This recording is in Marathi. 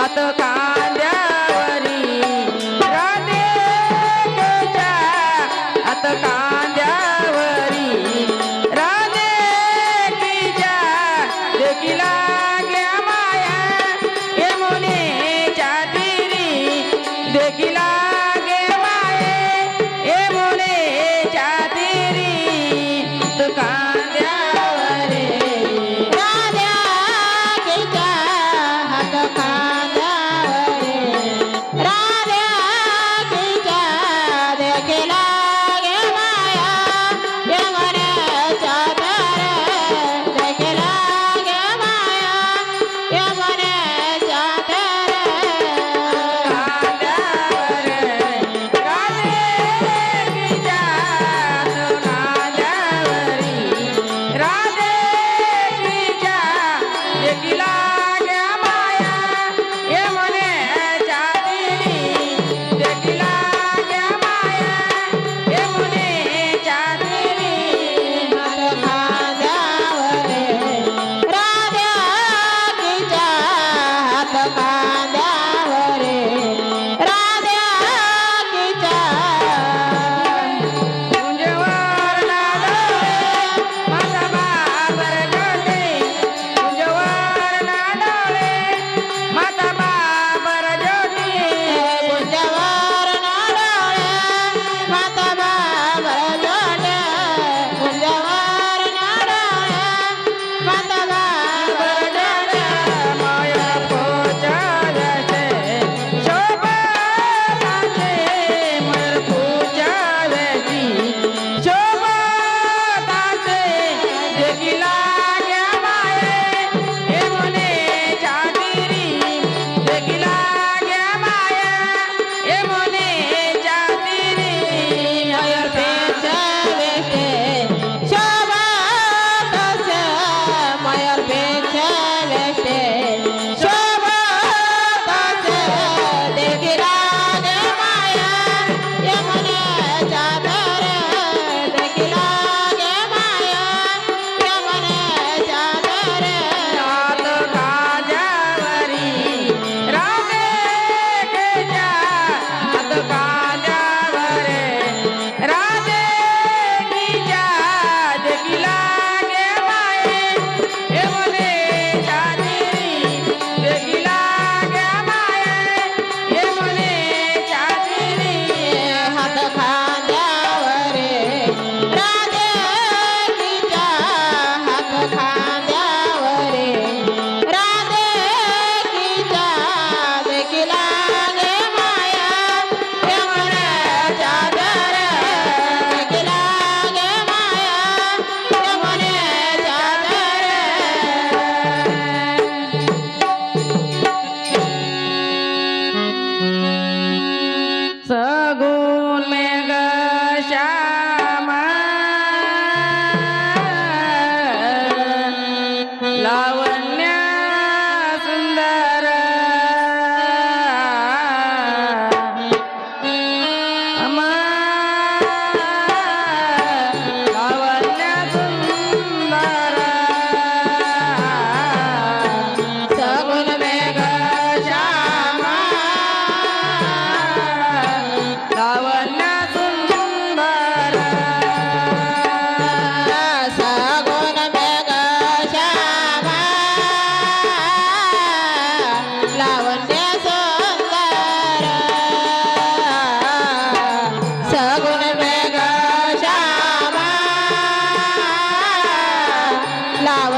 आता कांद्यावरी राधे तुझ्या आता कांद्यावरी राधे तुझ्या देखीला लागल्या माया यमुनेच्या तिरी देखीला माये यमुनेच्या तिरी तो कांद्या ಸಗೋ la